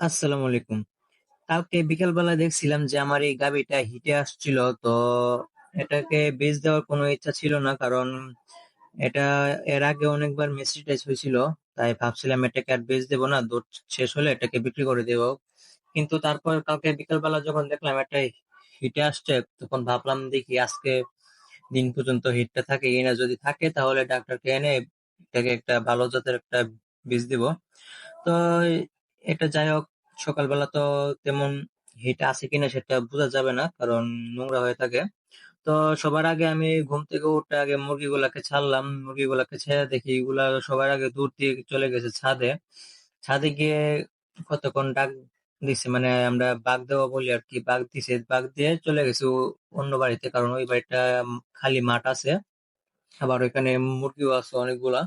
আসসালামু আলাইকুম। কালকে বিকেলবেলা দেখছিলাম যে আমার এই গাভীটা হিটে আসছিল, তো এটাকে বেচ দেওয়ার কোনো ইচ্ছা ছিল না, কারণ এটা এর আগে অনেকবার মেসিটাইজ হয়েছিল, তাই ভাবছিলাম এটাকে আর বেচ দেবো না দুধ শেষ হলে এটাকে বিক্রি করে দেবো কিন্তু তারপর কালকে বিকেলবেলা যখন দেখলাম এটা হিটে আসছে, তখন ভাবলাম দেখি আজকে দিন পর্যন্ত হিটটা থাকে কিনা যদি থাকে তাহলে ডাক্তারকে এনে এটাকে একটা ভালো জাতের একটা বীজ দিব তো এটা যাই হোক সকালবেলা তো তেমন হিট আছে কিনা সেটা বোঝা যাবে না, কারণ নোংরা হয়ে থাকে। তো সবার আগে আমি ঘুম থেকে উঠে আগে মুরগিগুলাকে ছাড়লাম। মুরগিগুলাকে ছেড়ে দেখি এগুলা সবার আগে দূর দিয়ে চলে গেছে ছাদে। ছাদে গিয়ে কতক্ষণ ডাক দিছে মানে আমরা বাঘ দেওয়া বলি আর কি, বাঘ দিছে, বাঘ দিয়ে চলে গেছে অন্য বাড়িতে, কারণ ওই বাড়িটা খালি মাঠ আছে। আবার ওইখানে মুরগিও আছে অনেকগুলা।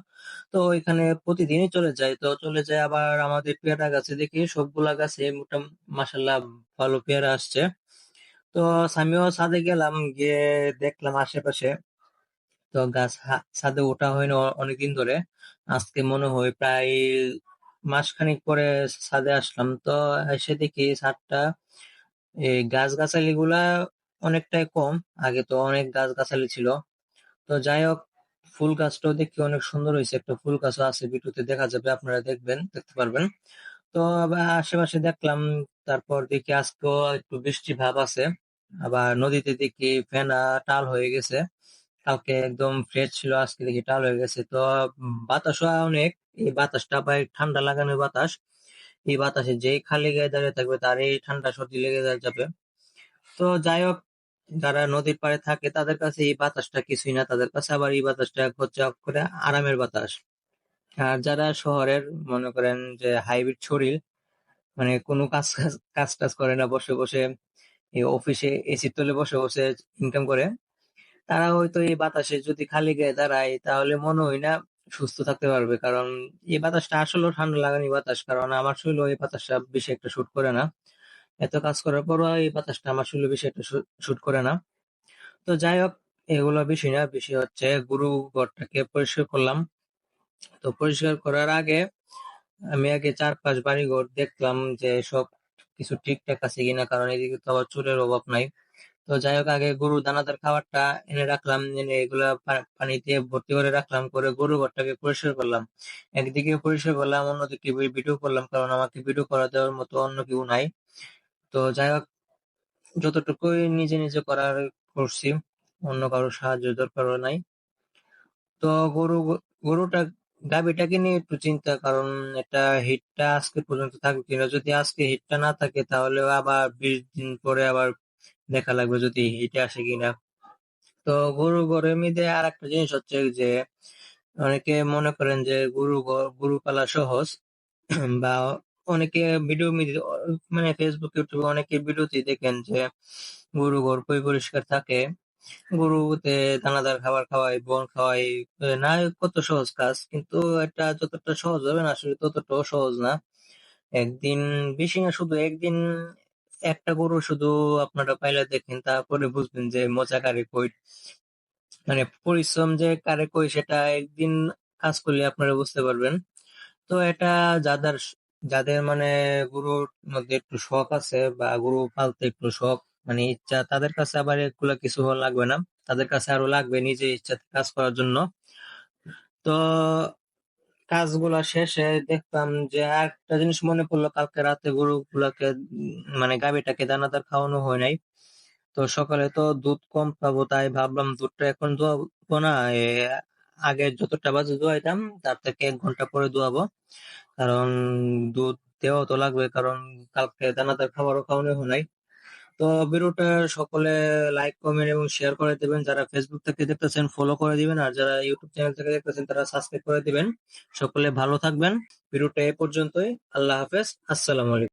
তো এখানে প্রতিদিনই চলে যায়। তো চলে যায় আবার আমাদের পেয়ারা গাছে দেখি সবগুলা গাছে মোটামুটি মাসাল্লাহ ভালো পেয়ারা আসছে। তো আমিও ছাদে গেলাম, গিয়ে দেখলাম আশেপাশে। তো গাছ ছাদে ওঠা হয়নি অনেকদিন ধরে। আজকে মনে হয় প্রায় মাসখানেক পরে ছাদে আসলাম। তো এসে দেখি ছাদটা, এই গাছ গাছালি গুলা অনেকটাই কম। আগে তো অনেক গাছ গাছালি ছিল। তো যাই হোক ফুল গাছটাও দেখি অনেক সুন্দর হয়েছে। একটা ফুল গাছও আছে ভিডিওতে, দেখা যাবে, আপনারা দেখবেন, দেখতে পারবেন। তো আশেপাশে দেখলাম, তারপর দেখি আজকেও একটু বৃষ্টি ভাব আছে। আবার নদীতে দেখি ফেনা টাল হয়ে গেছে। কালকে একদম ফ্রেশ ছিল, আজকে দেখি টাল হয়ে গেছে। তো বাতাসও অনেক, এই বাতাসটা আবার ঠান্ডা লাগানোর বাতাস। এই বাতাসে যেই খালি গায়ে দাঁড়িয়ে থাকবে, তার এই ঠান্ডা সর্দি লেগে যাবে। তো যাই হোক যারা নদীর পাড়ে থাকে, তাদের কাছে এই বাতাসটা কিছুই না। তাদের কাছে আবার এই বাতাসটা হচ্ছে করে আরামের বাতাস। আর যারা শহরের, মনে করেন যে হাইব্রিড শরীর মানে কোনো কাজ কাজ টাজ করে না, বসে বসে এই অফিসে এসি তলে বসে বসে ইনকাম করে, তারা হয়তো এই বাতাসে যদি খালি গায়ে দাঁড়ায়, তাহলে মনে হয় না সুস্থ থাকতে পারবে। কারণ এই বাতাসটা আসলে ঠান্ডা লাগানি বাতাস, কারণ আমার শরীরে এই বাতাসটা বেশি একটা শুট করে না। এত কাজ করার পরও এই বাতাসটা আমার শরীরে বেশি একটা শুট করে না। তো যাই হোক, এগুলো বেশি না, বেশি হচ্ছে গুরু ঘরটাকে পরিষ্কার করলাম। তো পরিষ্কার করার আগে আমি আগে চার পাঁচ বাড়ি ঘর দেখলাম যে সব কিছু ঠিকঠাক আছে কিনা, কারণ এদিকে তো আবার চুলের অভাব নাই। তো যাই হোক, আগে গরু দানাদার খাবারটা এনে রাখলাম, এনে এগুলা পা- পানি দিয়ে ভর্তি করে রাখলাম, করে গরু ঘরটাকে পরিষ্কার করলাম। একদিকে পরিষ্কার করলাম, অন্যদিকে ভিডিও করলাম, কারণ আমাকে ভিডিও করা দেওয়ার মতো অন্য কেউ নাই। তো যাই হোক, যতটুকুই নিজে নিজে করার করছি, অন্য কারোর সাহায্য দরকার নাই। তো গরু, গরুটা, গাভীটাকে নিয়ে একটু চিন্তা, কারণ এটা হিটটা আজকে পর্যন্ত থাকবে কিনা। যদি আজকে হিটটা না থাকে, তাহলে আবার বিশ দিন পরে আবার দেখা লাগবে যদি হিটে আসে কিনা। তো গরু ঘরের মধ্যে আর একটা জিনিস হচ্ছে যে, অনেকে মনে করেন যে গরু গরু পালা সহজ, বা অনেকে ভিডিও মানে ফেসবুক ইউটিউবে অনেকে ভিডিওতে দেখেন যে গরু ঘর পরি- পরিষ্কার থাকে। গরুতে দানাদার খাবার খাওয়াই বন খাওয়াই না কত সহজ কাজ, কিন্তু এটা যতটা সহজ হবে না, আসলে ততটাও সহজ না। একদিন বেশি না, শুধু একদিন একটা গরু শুধু আপনারা পাইলে দেখেন, তারপরে বুঝবেন যে মজা কারে কই। মানে পরিশ্রম যে কারে কই, সেটা একদিন কাজ করলে আপনারা বুঝতে পারবেন। তো এটা যাদের যাদের মানে গরুর মধ্যে একটু শখ আছে বা গরু পালতে একটু শখ মানে ইচ্ছা তাদের কাছে আবার এগুলা কিছু লাগবে না। তাদের কাছে আরও লাগবে নিজে ইচ্ছাতে কাজ করার জন্য। তো কাজগুলা শেষে দেখতাম যে একটা জিনিস মনে পড়ল কালকে রাতে গরুগুলাকে উম, মানে গাভীটাকে দানাদার খাওয়ানো হয় নাই। তো সকালে তো দুধ কম পাবো তাই ভাবলাম দুধটা এখন দোয়াবো না আগে যতটা বাজে দোয়াইতাম, তার থেকে এক ঘণ্টা পরে দোয়াবো। কারণ দুধ দেওয়া তো লাগবে, কারণ কালকে দানাদার খাবারও খাওয়ানো হয় নাই। তো ভিডিওটা সকলে লাইক কমেন্ট এবং শেয়ার করে দিবেন। যারা ফেসবুক থেকে দেখতেছেন ফলো করে দিবেন। আর যারা ইউটিউব চ্যানেল থেকে দেখতেছেন, তারা সাবস্ক্রাইব করে দিবেন। সকলে ভালো থাকবেন। ভিডিওটা এ পর্যন্তই। আল্লাহ হাফেজ। আসসালামু আলাইকুম।